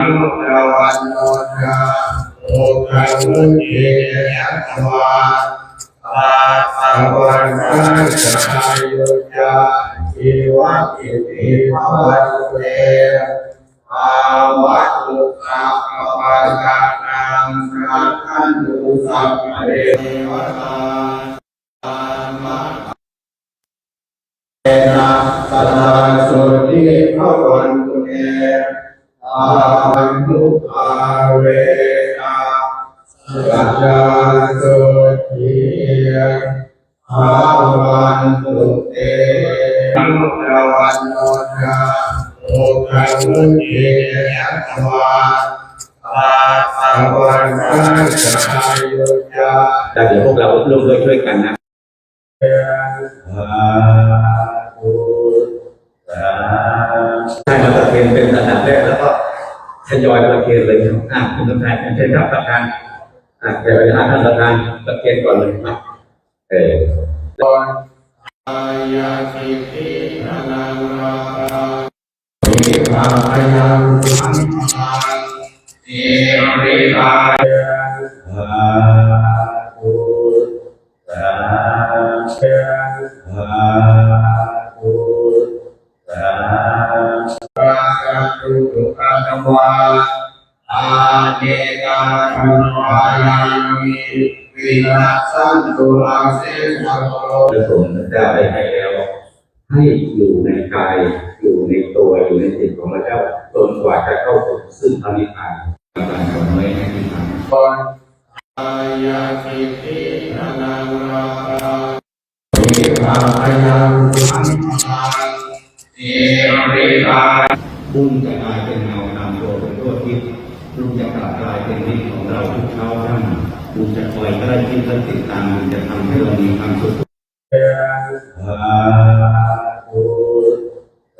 นุรวันโนทาโอคังมุนียัตวาปาสวันตัสสายจาอิวะอิติภวันเวอาวัตตุสัพพะกานังรักันตุสัพเพเทวตาอามาเอนะสลาสุติภวันตุเตอา คังมุนียัตวาปาสวันตัสายุจาแต่เดี๋ยวพวกเราร่วมด้วยช่วยกันนะให้มาประเคนเป็นอันดับแรกแล้วก็ทยอยประเคนเลยครับอะคุณประธานเชิญครับประธานอะเดี๋ยวจะหาท่านประธานประเคนก่อนเลยครับเอออายาสิทินานังรา ภายังสัมมาเอริกายสาธุสาธุสาธุสาธุปะกะตุตุกะตวาอาเนกาธรรมายังมิวินาสันตุอาเสสะโตพระสงฆ์เจ้าได้ให้แล้ว ให้อยู่ในกายอยู่ในตัวอยู่ในจิตของพระเจ้าจนกว่าจะเข้าถึงซึ่งพระนิพพานการทำไว้ให้นิพพานตนอายาสิทินานังรามิภายังสัมมาเอริกาบุญจะกลายเป็นเงานำตัวเป็นตัวทิพย์บุญจะกลับกลายเป็นนิจของเราทุกเช้าค่ำบุญจะคอยใกล้ชิดและติดตามบุญจะทำให้เรามีความสุขส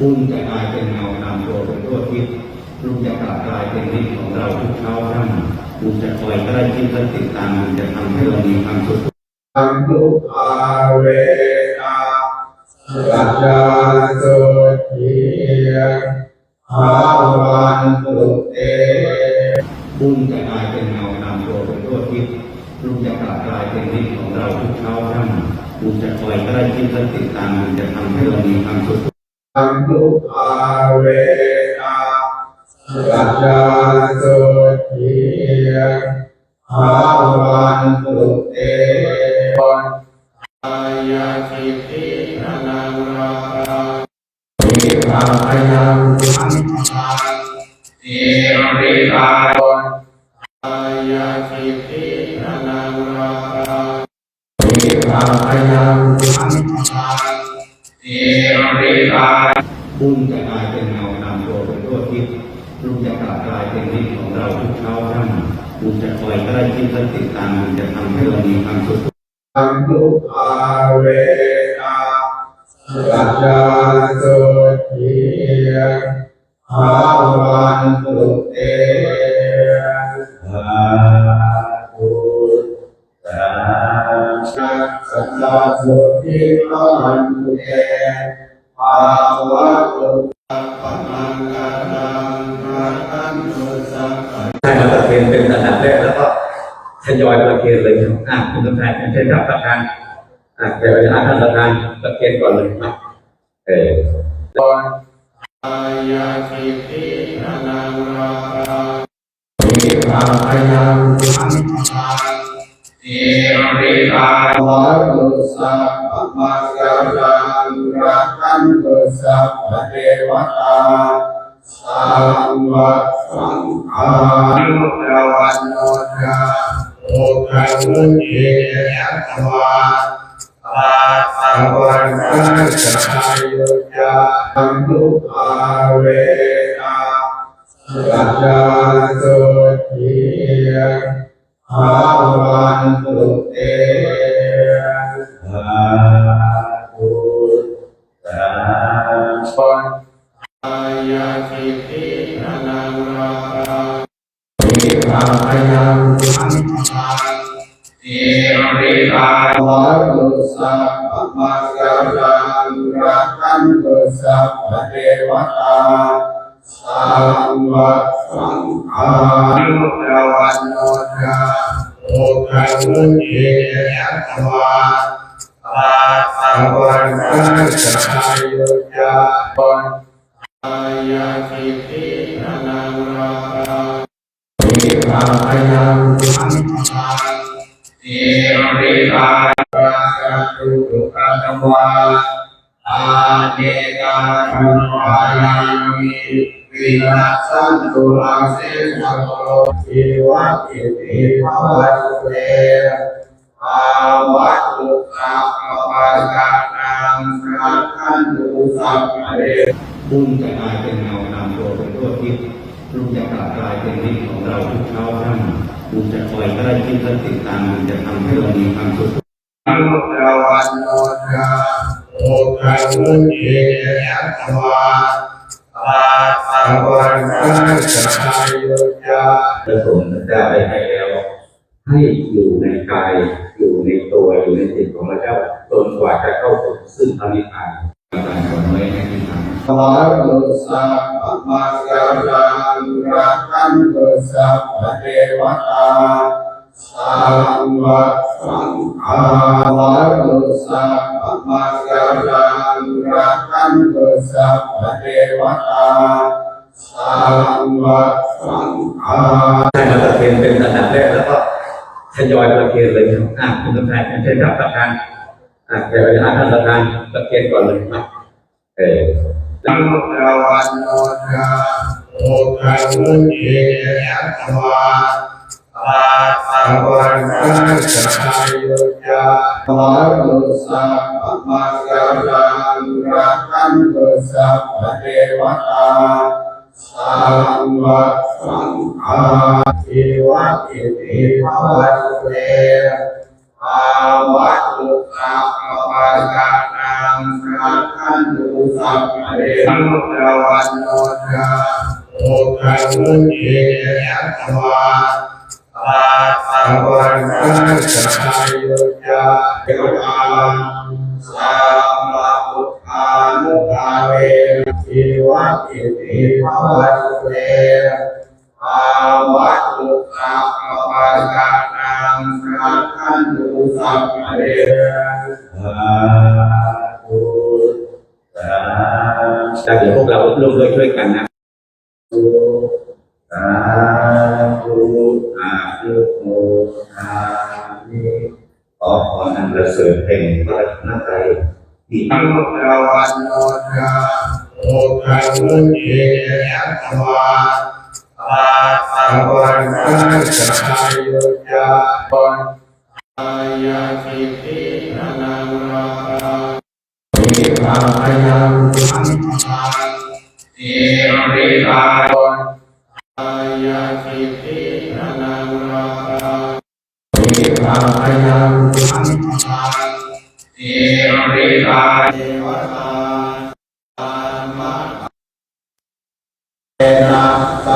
บุญจะกลายเป็นเงานำตัวเป็นตัวทิพย์บุญจะกลับกลายเป็นนิจของเราทุกเช้าค่ำบุญจะคอยใกล้ชิดและติดตามบุญจะทำให้เรามีความสุขอันตุอาเวนะสัจจาสุขีอาวันตุเตบุญจะกลายเป็นเงานำตัวเป็นตัวทิพย์บุญจะกลับกลายเป็นนิจของเราทุกเช้าค่ำบุญจะคอยใกล้ชิดและติดตามบุญจะทำให้เรามีความสุขอั นตุอาเวนะสัจจาสุขีอาวันตุเตอายาสิทินานังรามิภายังสัมมาเอริกายอายาสิทินานังรามิภายังสัมมาเอริกาย บุญจะกลายเป็นเงานำตัวเป็นตัวทิพย์บุญจะกลับกลายเป็นนิจของเราทุกเช้าค่ำบุญจะคอยใกล้ชิดและติดตามบุญจะทำให้เรามีความสุขอันตุอาเวนะสัจจาสุขีอาวันตุเต สัจจาสุขีอาวันตุเตอาวันตุสัพพมังคลังรัตันตุสัพพะให้มาประเคนเป็นอันดับแรกแล้วก็ทยอยประเคนเลยครับอะคุณประธานเชิญครับประธานอะเดี๋ยวจะหาท่านประธานประเคนก่อนเลยครับเออตอนอายาสิทินานังรามิภายังสัมมา เอริกาวะตุสัพพะกาลังรักขันตุสัพพะเทวตาสัมมาสังฆานุรวันโนทาโอคังเยยัตวาอา ขันตุสัพพะเทวตาสัมวัตสังฆานุตวันโนทาโอคังมุนียัตวาอาสาวันตัสสายุจาปนายาคิตินังราคะวิภาย นวายามิวินัสสันตุลังเสสะโตอิวัตติติภวัตเตอาวัตถุสัพพะปัสสะนังรักขันตุสัพพะเดบุญจะกลายเป็นเงานำตัวเป็นตัวทิพย์ลุงจะกลับกลายเป็นนิจของเราทุกเช้าค่ำบุญจะคอยใกล้ชิดและติดตามบุญจะทำให้เรามีความสุขอนุตวันโนทา โอคังมุนียัตวาอาสวันตัสายุจาพระสงฆ์ได้ไปให้แล้ว ให้อยู่ในกาย อยู่ในตัวอยู่ในจิตของพระเจ้าจนกว่าจะเข้าถึงซึ่งพระนิพพานการสอนไว้ให้ที่ทำขอตุสัพพะมังกรังรักขันตุสัพพะเทวตา สัมวัตสังฆาขอตุสัพพะมังกรังรักันตุสัพพะเทวตาสัมวัตสังฆาให้มาตะเคียนเป็นระดับแรกแล้วก็ทยอยประเคนเลยครับอ่าคุณสมชายเชิญครับประธานอ่าเดี๋ยวหาท่านประธานประเคนก่อนเลยครับเอออนุตวันโนทาโอคังมุนียัตวา อาสวันตัสสายุจาขอตุสัพพะกังรักขันตุสัพเทวตาสัมวัตสังฆาอิวัตติติภวัตเตอาวัตุสัพพะปัสสะนังรักขันตุสัพเดอนุตวันโนทาโอคังมุนียัตวา อาสวันตัสสายุจาเทวตาสัมมาพุทธานุภาเวอิวัตติติภวัตเตอาวัตถุสัพพะปัสสะนังรักขันตุสัพพะเดสาธุสาธุเดี๋ยวพวกเราร่วมด้วยช่วยกันนะ ธุโมทามิขอพรอันประเสริฐแห่งพระรัตนตรัยที่อนุตวันโนทาโอคังมุนียัตวาอาสวันตัสสายุจาปนอายาคิตินานังราคะวิภายัง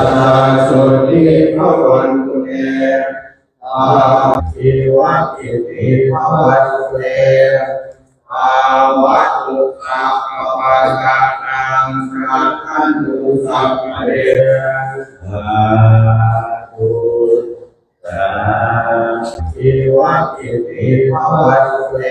สัทธาสุติภวันตุเตอาภิวัตติภวันตุเตอาวัตุสัพพะปัสสะนังรักขันตุสัพเดสาธุสาธุอิวัตติภวันตุเต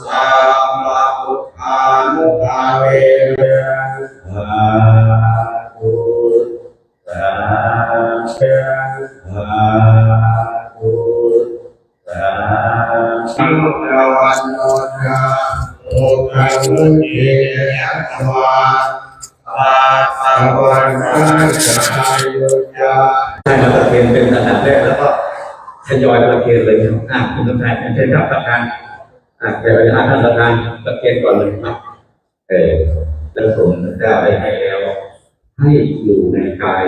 สัมมาพุทธานุภาเวสาธุสาธุสาธุสาธุอนุตวันโนทาโอคังมุนียัตวาอาสวันตัสสายุจาใช่มาประเคนเป็นอันดับแรกแล้วก็ทยอยประเคนเลยครับอ่าคุณประธานเชิญครับประธาน อ่าแต่ไปหาท่านประธานประเคนก่อนเลยครับเออแล้วผมได้ไปให้แล้ว ให้อยู่ในกาย